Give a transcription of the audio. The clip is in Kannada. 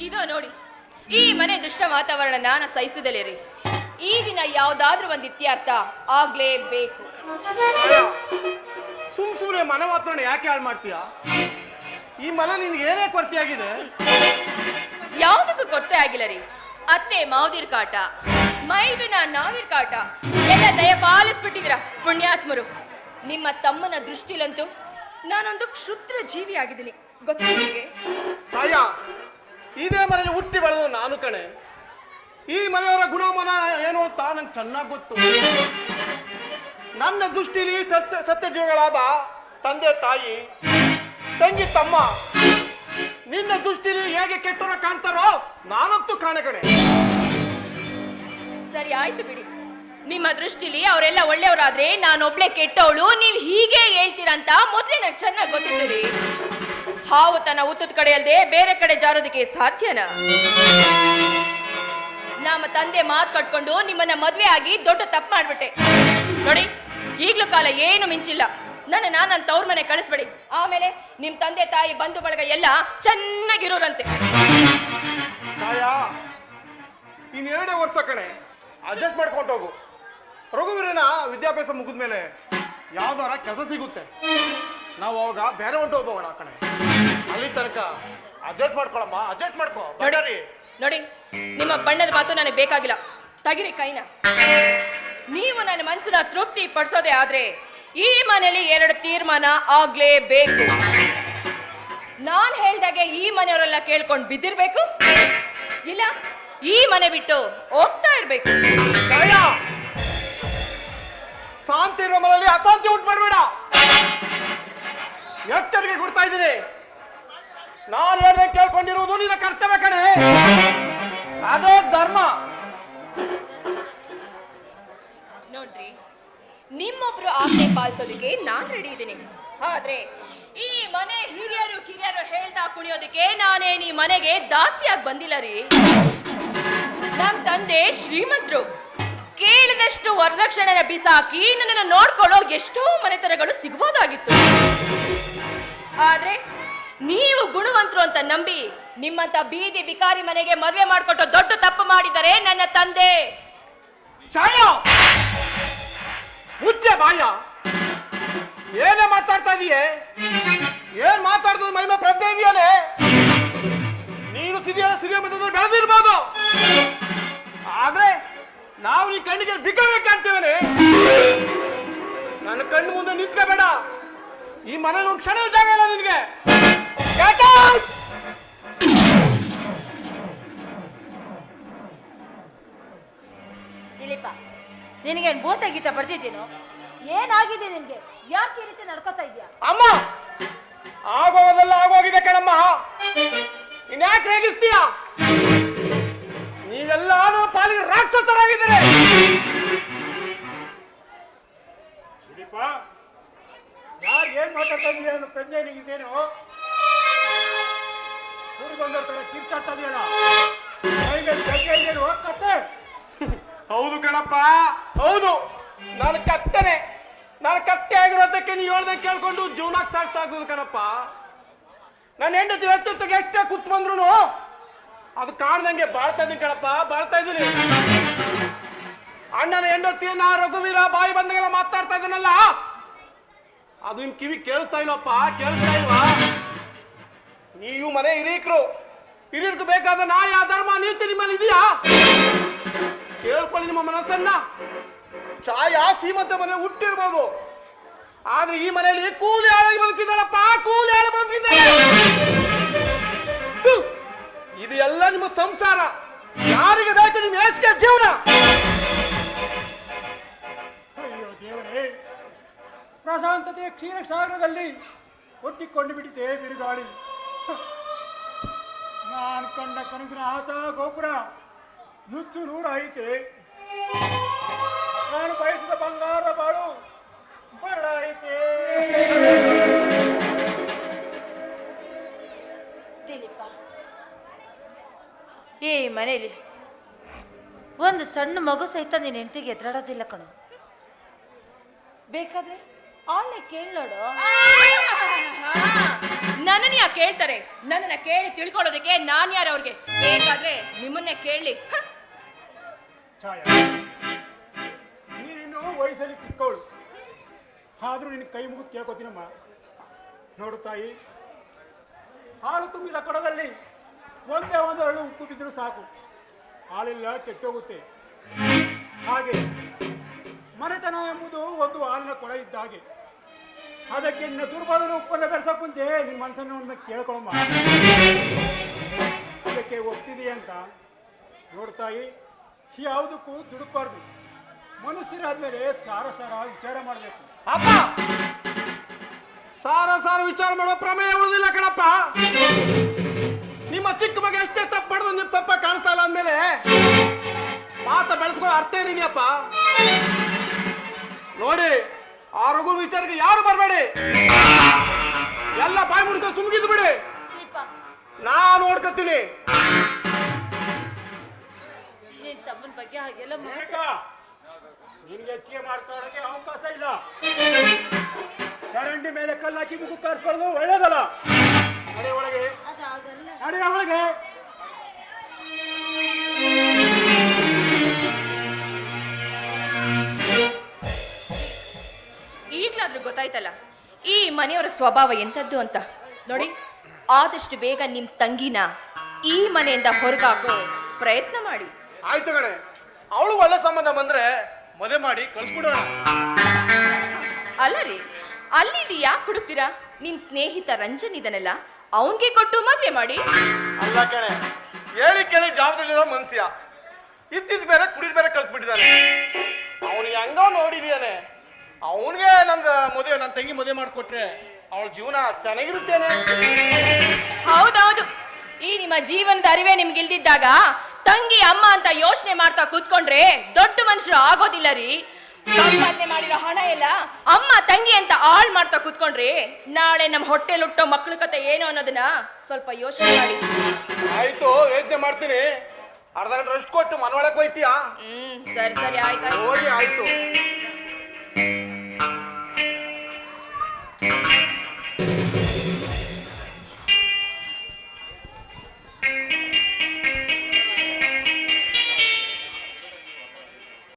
ಇದೋ ನೋಡಿ ಈ ಮನೆ ದುಷ್ಟ ವಾತಾವರಣ ನಾನು ಸಹಿಸುವುದಿಲ್ಲ ಈ ದಿನ ಯಾವ್ದಾದ್ರೂ ಒಂದು ಇತ್ಯರ್ಥ ಆಗ್ಲೇಬೇಕು. ಸುಮ್ ಸುಮ್ಮನೆ ಮನೆ ವಾತಾವರಣ ಯಾಕೆ ಹಾಳು ಮಾಡ್ತೀಯ? ಈ ಮನೆ ನಿನ್ಗೆ ಏನೇ ಕೊರತೆ ಆಗಿದೆ? ಯಾವುದಕ್ಕೂ ಕೊರತೆ ಆಗಿಲ್ಲ ರೀ. ಅತ್ತೆ ಮಾವದಿರ್ ಕಾಟ ಮೈದುನ ನಾವಿರ್ ಕಾಟ ಎಲ್ಲ ದಯ ಪಾಲಿಸ್ಬಿಟ್ಟಿದ್ದೀರ ಪುಣ್ಯಾತ್ಮರು. ನಿಮ್ಮ ತಮ್ಮನ ದೃಷ್ಟಿಲಂತೂ ನಾನೊಂದು ಕ್ಷುದ್ರ ಜೀವಿ ಆಗಿದ್ದೀನಿ ಗೊತ್ತಾ ನಿಮಗೆ ಇದೇ ಮನೆಯಲ್ಲಿ ಹುಟ್ಟಿ ಬೆಳೆದು ನಾನು ಕಣೆ. ಈ ಮನೆಯವರ ಗುಣಮನ ಏನು ಅಂತ ನಂಗೆ ಚೆನ್ನಾಗಿ ಗೊತ್ತು. ನನ್ನ ದೃಷ್ಟಿಲಿ ಸತ್ಯ ಸತ್ಯ ಜೀವಿಗಳಾದ ತಂದೆ, ತಾಯಿ, ತಂಗಿ, ತಮ್ಮ, ನಿನ್ನ ದೃಷ್ಟಿಲಿ ಹೇಗೆ ಕೆಟ್ಟವರ ಕಾಣ್ತಾರೋ ನಾನಂತೂ ಕಾಣೆ ಕಣೆ. ಸರಿ, ಆಯ್ತು ಬಿಡಿ. ನಿಮ್ಮ ದೃಷ್ಟಿಲಿ ಅವರೆಲ್ಲ ಒಳ್ಳೆಯವರಾದ್ರೆ ನಾನೊಬ್ಳೆ ಕೆಟ್ಟವಳು, ನೀವು ಹೀಗೆ ಹೇಳ್ತೀರಂತ ಮೊದಲೇ ನನಗೆ ಚೆನ್ನಾಗಿ ಗೊತ್ತಿತ್ತು ರೀ. ಹಾವು ತನ್ನ ಉತ್ತದ ಕಡೆ ಅಲ್ಲದೆ ಬೇರೆ ಕಡೆ ಜಾರೋದಕ್ಕೆ ಸಾಧ್ಯನಾ? ನಮ್ಮ ತಂದೆ ಮಾತು ಕಟ್ಕೊಂಡು ನಿಮ್ಮನ್ನ ಮದುವೆ ಆಗಿ ದೊಡ್ಡ ತಪ್ಪು ಮಾಡ್ಬಿಟ್ಟೆ. ನೋಡಿ, ಈಗ್ಲೂ ಕಾಲ ಏನು ಮಿಂಚಿಲ್ಲ. ನನ್ನ ನನ್ನ ತವ್ರ ಮನೆ ಕಳಿಸ್ಬೇಡಿ. ಆಮೇಲೆ ನಿಮ್ ತಂದೆ ತಾಯಿ ಬಂಧು ಬಳಗ ಎಲ್ಲ ಚೆನ್ನಾಗಿರೋರಂತೆ. ಛಾಯಾ ಇನ್ನೆರಡೇ ವರ್ಷ ಕಣೆ. ಅಡ್ಜಸ್ಟ್ ಮಾಡ್ಕೊಂಡು ಹೋಗು. ರಘುವೀರನ ವಿದ್ಯಾಭ್ಯಾಸ ಮುಗಿದ್ಮೇಲೆ ಯಾವ್ದಾರ ಕೆಲಸ ಸಿಗುತ್ತೆ. ನಾವು ಅವಾಗ ಬೇರೆ ಹೊಂಟು ಹೋಗೋಣ ಆ ಕಣೆ ಅಲ್ಲಿ ತನಕ ಅಡ್ಜಸ್ಟ್ ಮಾಡ್ಕೊಳಮ್ಮ ಅಡ್ಜಸ್ಟ್ ಮಾಡ್ಕೊ. ನೋಡಿ ನೋಡಿ ನಿಮ್ಮ ಬಣ್ಣದ ಮಾತು ನನಗೆ ಬೇಕಾಗಿಲ್ಲ. ತಗಿರಿ ಕೈನ. ನೀವು ನನ್ನ ಮನಸ್ಸನ್ನ ತೃಪ್ತಿ ಪಡಿಸೋದೇ ಆದ್ರೆ ಈ ಮನೆಯಲ್ಲಿ ಎರಡು ತೀರ್ಮಾನ ಆಗ್ಲೇಬೇಕು. ನಾನ್ ಹೇಳ್ದಾಗೆ ಈ ಮನೆಯವರೆಲ್ಲ ಕೇಳ್ಕೊಂಡು ಬಿದ್ದಿರ್ಬೇಕು? ಇಲ್ಲ ಈ ಮನೆ ಬಿಟ್ಟು ಹೋಗ್ತಾ ಇರ್ಬೇಕು. ಶಾಂತಿ ಇರೋ ಮನೆಯಲ್ಲಿ ಅಶಾಂತಿ ಉಂಟು ಮಾಡಬೇಡ. ಎಚ್ಚರಿಕೆ ಕೊಡ್ತಾ ಇದ್ದೀನಿ. ನಾನು ಹೇಳಿದ್ರೆ ಕೇಳ್ಕೊಂಡಿರುವುದು ನಿನ್ನ ಕರ್ತವ್ಯ ಕಣೆ. ಅದೇ ಧರ್ಮ. ನೋಡ್ರಿ, ನಿಮ್ಮೊಬ್ರು ಆಜ್ಞೆ ಪಾಲಿಸೋದಕ್ಕೆ ನಾನ್ ರೆಡಿ ಇದ್ದೀನಿ. ಆದ್ರೆ, ಈ ಮನೆ ಹಿರಿಯರು ಕಿರಿಯರು ಹೇಳ್ತಾ ಕುಣಿಯೋದಕ್ಕೆ ನಾನೇನ್ ಈ ಮನೆಗೆ ದಾಸಿಯಾಗಿ ಬಂದಿಲ್ಲ ರೀ. ನಮ್ ತಂದೆ ಶ್ರೀಮಂತರು. ಕೇಳಿದಷ್ಟು ವರದಕ್ಷಿಣೆನ ಬಿಸಾಕಿ ನನ್ನನ್ನು ನೋಡ್ಕೊಳ್ಳೋ ಎಷ್ಟೋ ಮನೆತನಗಳು ಸಿಗ್ಬೋದಾಗಿತ್ತು. ಆದ್ರೆ ನೀವು ಗುಣವಂತರು ಅಂತ ನಂಬಿ ನಿಮ್ಮಂತ ಬೀದಿ ಬಿಕಾರಿ ಮನೆಗೆ ಮದುವೆ ಮಾಡಿಕೊಟ್ಟು ದೊಡ್ಡ ತಪ್ಪು ಮಾಡಿದರೆ ನನ್ನ ತಂದೆ. ಛಾಯಾ! ಮುಚ್ಚೆ ಬಾಯ. ಏನೇ ಮಾತಾಡ್ತಾ ಇದೀಯೇ? ಏನ್ ಮಾತಾಡ್ತದ ಮೈಮ ಪ್ರಜ್ಞೆ ಇದೆಯಾನೆ ನೀನು ಸಿರಿಯ ಸಿರಿಯ ಬೆಳೆದಿರ್ಬೋದು. ಆದ್ರೆ ನಾವು ಈ ಕಣ್ಣಿಗೆ ಬಿಕ್ಕಬೇಕು ಕಾಣ್ತೇವೆ ನನ್ನ ಕಣ್ಣು ಮುಂದೆ ನಿಂತ್ಕೋಬೇಡ. ಈ ಮನೇಲಿ ಒಂದು ಕ್ಷಣ ಜಾಗ ಇಲ್ಲ ನಿನಗೆ! ದಿಲೀಪ ನಿನಗೇನು ಭೂತ ಗೀತ ಬರ್ತಿದ್ದೀನು ಏನಾಗಿದೆ ನಿನಗೆ? ಯಾಕೆ ಈ ರೀತಿ ನಡ್ಕೋತಾ ಇದೆಯಾ ಅಮ್ಮ ಆಗೋದೆಲ್ಲ ಆಗೋಗಿದೆ ಕಣಮ್ಮ. ಇನ್ಯಾಕೆ ರೇಗಿಸ್ತೀಯ? ನೀವೆಲ್ಲ ನನ್ನ ಪಾಲಿಗೆ ರಾಕ್ಷಸರಾಗಿದ್ದಾರೆ. ದಿಲೀಪ ಯಾರು ಏನ್ ಮಾತಾಡ್ತಾ ಇದೀಯ ಅನ್ನೋ ಪ್ರಜ್ಞೆ ನಿಂಗಿದ್ದೇನು ತರ ಕಿರ್ಚಾಡ್ತಾ ಇದೆಯಲ್ಲ? ಪ್ರಜ್ಞೆ ಇದೇನು? ಕತ್ತೆ. ಹೌದು ಕಣಪ್ಪ ಹೌದು. ನಾನು ಕತ್ತನೆ. ನಾನು ಕತ್ತೆ ಆಗಿರೋದಕ್ಕೆ ನೀವು ಹೇಳ್ದೆ ಕೇಳ್ಕೊಂಡು ಜೀವನಕ್ಕೆ ಸಾಕ್ತಾ ಆಗ್ತದೆ ಕಣಪ್ಪ. ನನ್ನ ಹೆಂಡತಿ ವ್ಯಕ್ತಿತ್ವಕ್ಕೆ ಎಷ್ಟೇ ಕೂತ್ ಬಂದ್ರು ಅದು ಕಾಣ್ದಂಗೆ ಬಾಳ್ತಾ ಇದ್ದೀನಿ ಕಣಪ್ಪ, ಬಾಳ್ತಾ ಇದ್ದೀನಿ. ಅಣ್ಣನ ಹೆಂಡತಿಯನ್ನ ರಘುವೀರ ಬಾಯಿ ಬಂದಾಗೆಲ್ಲ ಮಾತಾಡ್ತಾ ಇದ್ದೀನಲ್ಲ. ಅದು ನಿಮ್ ಕಿವಿ ಕೇಳಿಸ್ತಾ ಇಲ್ಲಪ್ಪ, ಕೇಳಿಸ್ತಾ ಇಲ್ವಾ? ನೀವು ಮನೆ ಹಿರೀಕರು ಹಿರಿಯರ್ಗೆ ಬೇಕಾದ ನ್ಯಾಯ, ಧರ್ಮ, ನೀತಿ ನಿಮ್ಮಲ್ಲಿ ಇದೆಯಾ? ಕೇಳ್ಕೊಳ್ಳಿ ನಿಮ್ಮ ಮನಸ್ಸನ್ನ. ಛಾಯ ಶ್ರೀಮಂತ ಮನೆ ಹುಟ್ಟಿರ್ಬೋದು. ಆದ್ರೆ ಈ ಮನೆಯಲ್ಲಿ ಕೂಲಿ ಆಳಾಗಿ ಬದುಕಿದ್ದಾಳಪ್ಪ, ಕೂಲಿ ಆಳ ಬದುಕಿದ್ದಾಳೆ. ಇದು ಎಲ್ಲ ನಿಮ್ಮ ಸಂಸಾರ. ಯಾರಿಗೆ ಬೇಕು ನಿಮ್ಮ ಏಸಿಗೆ ಜೀವನ? ಅಯ್ಯೋ ದೇವರೇ, ಪ್ರಶಾಂತತೆಯ ಕ್ಷೀರ ಸಾಗರದಲ್ಲಿ ಒತ್ತಿಕೊಂಡು ಬಿಟ್ಟಿದೆ ಬಿರುಗಾಳಿ. ನಾನು ಕಂಡ ಕನಸಿನ ಆಸಾ ಗೋಪುರ ನುಚ್ಚು ಐತೆ ನಾನು ಬಯಸಿದ ಬಂಗಾರ ಬಾಳು ಬರಡಾಯಿತೆ ಈ ಮನೇಲಿ ಒಂದು ಸಣ್ಣ ಮಗು ಸಹಿತ ನಿನ್ನ ಹೆಂಡತಿಗೆ ಎದುರಾಡೋದಿಲ್ಲ ಕಣು. ಬೇಕಾದ್ರೆ ಅವಳನ್ನೇ ಕೇಳೋಡು! ನನ್ನನ್ನ ಯಾಕೆ ಕೇಳ್ತಾರೆ? ನನ್ನನ್ನ ಕೇಳಿ ತಿಳ್ಕೊಳ್ಳೋದಕ್ಕೆ ನಾನ್ ಯಾರು ಅವ್ರಿಗೆ? ಬೇಕಾದ್ರೆ ನಿಮ್ಮನ್ನೇ ಕೇಳಲಿ. ಛಾಯಾ ನೀನು ವಯಸ್ಸಲ್ಲಿ ಚಿಕ್ಕವಳು. ಆದ್ರೂ ನಿನ್ನ ಕೈ ಮುಗಿದು ಕೇಳ್ಕೊತೀನಮ್ಮ. ನೋಡು ತಾಯಿ ಹಾಲು ತುಂಬಿದ ಕೊಡದಲ್ಲಿ ಒಂದೇ ಒಂದು ಅರಳು ಉಕ್ಕು ಬಿದ್ದರೂ ಸಾಕು. ಹಾಲಿಲ್ಲ, ಕೆಟ್ಟೋಗುತ್ತೆ. ಹಾಗೆ ಮನೆತನ ಎಂಬುದು ಒಂದು ಹಾಲಿನ ಕೊಡ ಇದ್ದ ಹಾಗೆ. ಅದಕ್ಕೆ ನಿನ್ನ ದುರ್ಬಲನ ಉಪ್ಪನ್ನ ಬೆರೆಸೋಕೆ ನಿನ್ನ ಮನಸ್ಸನ್ನು ಒಂದು ಕೇಳ್ಕೊಳಮ್ಮ. ಅದಕ್ಕೆ ಒಪ್ತಿದೆಯಾ ಅಂತ ನೋಡ್ತಾಯಿ ಯಾವುದಕ್ಕೂ ದುಡುಕ್ಬಾರ್ದು. ಮನುಷ್ಯರಾದ್ಮೇಲೆ ಸಾರ ಸಾರ ವಿಚಾರ ಮಾಡಬೇಕು. ಅಪ್ಪ! ಸಾರ ಸಾರ ವಿಚಾರ ಮಾಡೋ ಪ್ರಮೇಯ ಉಳಿದಿಲ್ಲ ಕಣಪ್ಪ. ನಿಮ್ಮ ಚಿಕ್ಕ ಮಗ ಎಷ್ಟೇ ತಪ್ಪು ಮಾಡಿದ್ರು ನಿಮ್ ತಪ್ಪ ಕಾಣಿಸ್ತಾ ಇಲ್ಲ ಅಂದ್ಮೇಲೆ ಮಾತ ಬೆಳೆಸ್ಕೋ ಅರ್ಥ ಏನಿದೆಯಪ್ಪ ನೋಡಿ ಆ ರಘು ವಿಚಾರಕ್ಕೆ ಯಾರು ಬರಬೇಡಿ? ಎಲ್ಲ ಬಾಯಿ ಮುಡ್ಕೊಂಡು ಸುಮ್ಗಿದ್ ಬಿಡಿ. ನಾ ನಾನು ನೋಡ್ಕೊತೀನಿ. ನಿನ್ ತಮ್ಮನ ಬಗ್ಗೆ ಹಾಗೆಲ್ಲ ನಿನ್ಗೆ ಹೆಚ್ಚಿಗೆ ಮಾಡ್ಕೊಳ್ಳೋಕೆ ಅವಕಾಶ ಇಲ್ಲ. ಚರಂಡಿ ಮೇಲೆ ಕಲ್ಲಾಕಿ ಮುಗು ಕಾರಿಸ್ಕೊಳ್ಳೋದು ಒಳ್ಳೇದಲ್ಲ. ನಡೆ ಒಳಗೆ ಈಗ್ಲಾದ್ರೂ ಗೊತ್ತಾಯ್ತಲ್ಲ ಈ ಮನೆಯವರ ಸ್ವಭಾವ ಎಂಥದ್ದು ಅಂತ? ನೋಡಿ ಆದಷ್ಟು ಬೇಗ ನಿಮ್ ತಂಗಿನ ಈ ಮನೆಯಿಂದ ಹೊರಗಾಕೋ ಪ್ರಯತ್ನ ಮಾಡಿ. ಆಯ್ತು ಕಣೆ. ಅವಳು ಒಳ್ಳೆ ಸಂಬಂಧ ಬಂದ್ರೆ ಮದುವೆ ಮಾಡಿ ಕಳ್ಸ್ಬಿಡೋಣ. ಅಲ್ಲ ರೀ ಅಲ್ಲಿ ಇಲ್ಲಿ ಯಾಕೆ ಹುಡುಕ್ತೀರಾ? ನಿಮ್ ಸ್ನೇಹಿತ ರಂಜನ್ ಇದನಲ್ಲ ಅವನ್ಗೆ ಕೊಟ್ಟು ಮದುವೆ ಮಾಡಿ. ಅಲ್ಲ ಕಣೆ ಹೇಳಿ ಕೇಳಿ ಜವಾಬ್ದಾರಿ ಮನುಷ್ಯ. ಇತ್ತಿದ್ ಬೇರೆ ಕುಡಿದ ಬೇರೆ ಕಲ್ತ್ಬಿಟ್ಟಿದ್ದಾನೆ ಅವನಿಗೆ ಹೆಂಗೋ ನೋಡಿದ್ಯಾನೆ. ಅವನಿಗೆ ನಂದ ಮದುವೆ ನನ್ನ ತಂಗಿ ಮದುವೆ ಮಾಡಿಕೊಟ್ರೆ ಅವಳ ಜೀವನ ಚೆನ್ನಾಗಿರುತ್ತೇನೆ. ಹೌದೌದು. ಈ ನಿಮ್ಮ ಜೀವನದ ಅರಿವೇ ನಿಮ್ಗೆ ಇಲ್ದಿದ್ದಾಗ ತಂಗಿ ಅಮ್ಮ ಅಂತ ಯೋಚನೆ ಮಾಡ್ತಾ ಕೂತ್ಕೊಂಡ್ರೆ ದೊಡ್ಡ ಮನುಷ್ಯರು ಆಗೋದಿಲ್ಲ ರೀ. ಸಂಪಾದನೆ ಮಾಡಿರೋ ಹಣ ಎಲ್ಲ ಅಮ್ಮ ತಂಗಿ ಅಂತ ಆಳ್ ಮಾಡ್ತಾ ಕೂತ್ಕೊಂಡ್ರಿ ನಾಳೆ ನಮ್ಮ ಹೊಟ್ಟೆಲ್ ಹುಟ್ಟೋ ಮಕ್ಳ ಕತೆ ಏನು ಅನ್ನೋದನ್ನ ಸ್ವಲ್ಪ ಯೋಚನೆ ಮಾಡಿ. ಆಯ್ತು ಯೋಚನೆ ಮಾಡ್ತೀನಿ. ಅರ್ಧ ಗಂಟೆ ರೆಸ್ಟ್ ಕೊಟ್ಟು ಮನೊಳಗೆ ಹೋಯ್ತೀಯಾ? ಹ್ಮ್ ಸರಿ ಸರಿ ಆಯ್ತು ಹೋಗಿ ಆಯ್ತು.